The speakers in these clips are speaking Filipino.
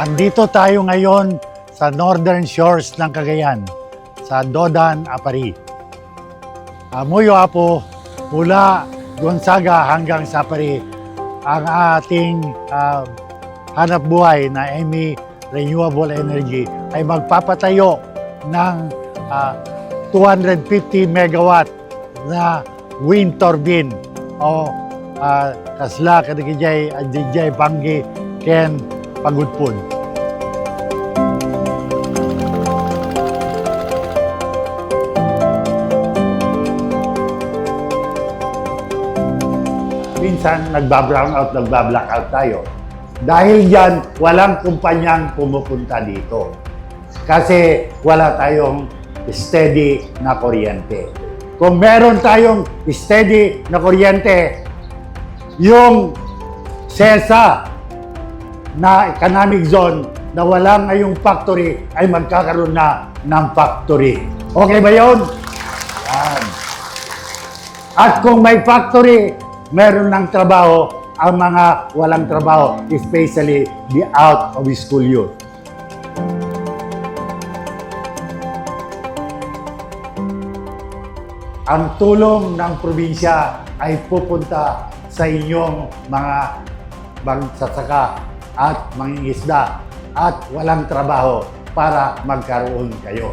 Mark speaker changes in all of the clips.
Speaker 1: Andito tayo ngayon sa northern shores ng Cagayan, sa Dodan, Apari. Amuyo Apo, mula Gonzaga hanggang sa Apari, ang ating ah, hanap buhay na EMI Renewable Energy ay magpapatayo ng ah, 250 megawatt na wind turbine o uh, kasla kadigijay adijay banggi ken pagudpon. Minsan nagba-brown out, nagba-black out tayo. Dahil yan, walang kumpanyang pumupunta dito. Kasi wala tayong steady na kuryente. Kung meron tayong steady na kuryente, yung SESA na economic zone na wala ngayong factory ay magkakaroon na ng factory. Okay ba yun? Yan. At kung may factory, meron ng trabaho ang mga walang trabaho, especially the out of school youth. Ang tulong ng probinsya ay pupunta sa inyong mga magsasaka at mangingisda at walang trabaho para magkaroon kayo.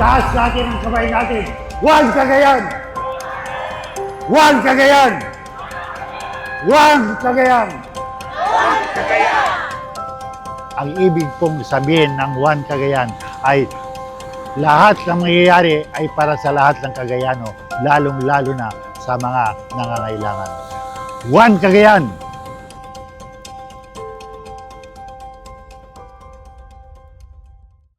Speaker 1: Itaas natin ang kamay natin. One Cagayan! One Cagayan! One Cagayan! Ang ibig pong sabihin ng One Cagayan ay lahat ng mangyayari ay para sa lahat ng Cagayano, lalong-lalo na sa mga nangangailangan. One Cagayan!